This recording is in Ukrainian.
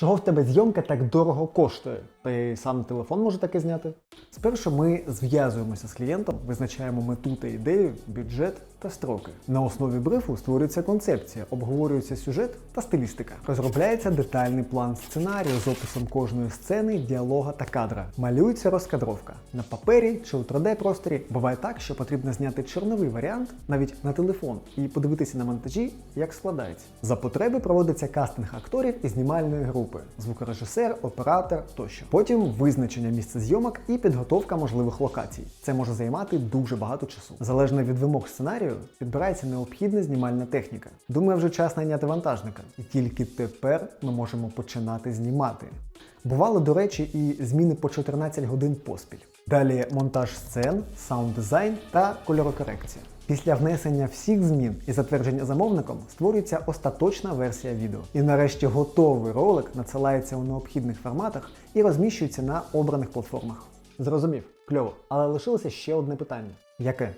Чого в тебе зйомка так дорого коштує? Та й сам телефон може таке зняти. Спершу ми зв'язуємося з клієнтом, визначаємо мету та ідею, бюджет та строки. На основі брифу створюється концепція, обговорюється сюжет та стилістика. Розробляється детальний план сценарію з описом кожної сцени, діалога та кадра. Малюється розкадровка на папері чи у 3D-просторі. Буває так, що потрібно зняти чорновий варіант навіть на телефон і подивитися на монтажі, як складається. За потреби проводиться кастинг акторів і знімальної групи, звукорежисер, оператор тощо. Потім визначення місця зйомок і підготовка можливих локацій. Це може займати дуже багато часу. Залежно від вимог сценарію, підбирається необхідна знімальна техніка. Думаю, вже час найняти вантажника. І тільки тепер ми можемо починати знімати. Бували, до речі, і зміни по 14 годин поспіль. Далі монтаж сцен, саунд-дизайн та кольорокорекція. Після внесення всіх змін і затвердження замовником створюється остаточна версія відео. І нарешті готовий ролик надсилається у необхідних форматах і розміщується на обраних платформах. Зрозумів, кльово. Але лишилося ще одне питання. Яке?